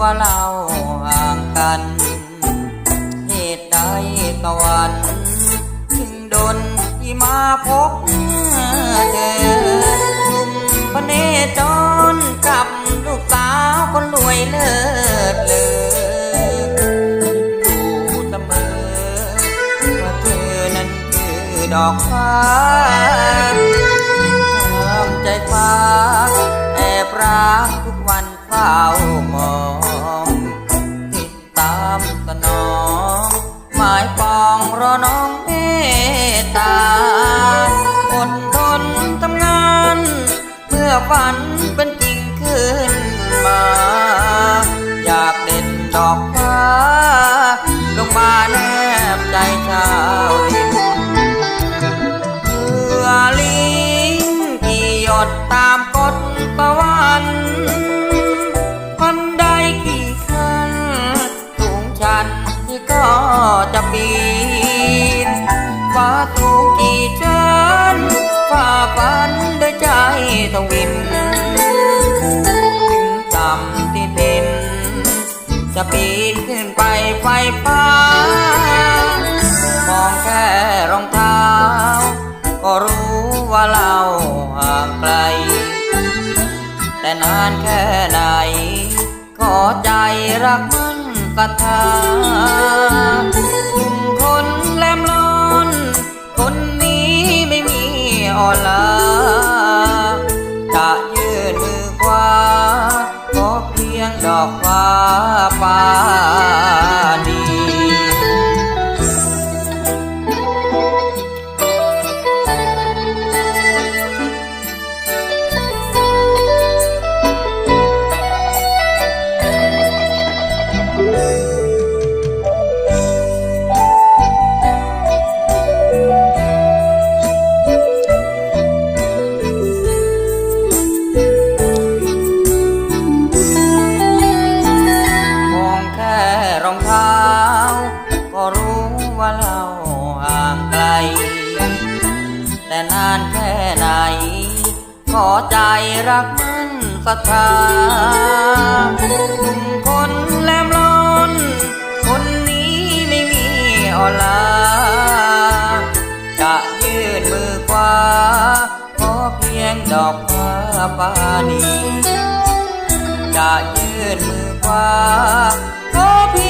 ว่าเราห่างกัน เหตุใดตะวันถึงดนที่มาพบเธอลุ่มพระเนจรกับลูกสาวคนรวยเลิศเลออยู่เสมอว่าเธอนั้นคือดอกฟ้าทำใจฟ้า รอน้องเมตตาอดทนทำงาน เมื่อฝันเป็นจริงขึ้นมา อยากเด่นดอกฟ้า ลงมาแนบใจชาวดินเพื่อลิงที่หยดตามกฎประวันพันใดกี่ขั้นสูงชันที่ก็จะปี ฟ้าสูงกี่ชั้นฝ่าฟันด้วยใจทวิน ถึงต่ำที่ดิน จะปีนขึ้นไปไฟฟ้ามองแค่รองเท้า ก็รู้ว่าเราห่างไกล แต่นานแค่ไหน ขอใจรักมันกระทา ป อใจรักมั่นศรัทธาหนุ่มคนแหลมร้อน คนนี้ไม่มีอ่อนลา จะยื่นมือขวาขอเพียงดอกฟ้าปานีจะยื่นมือขวาขอเพียง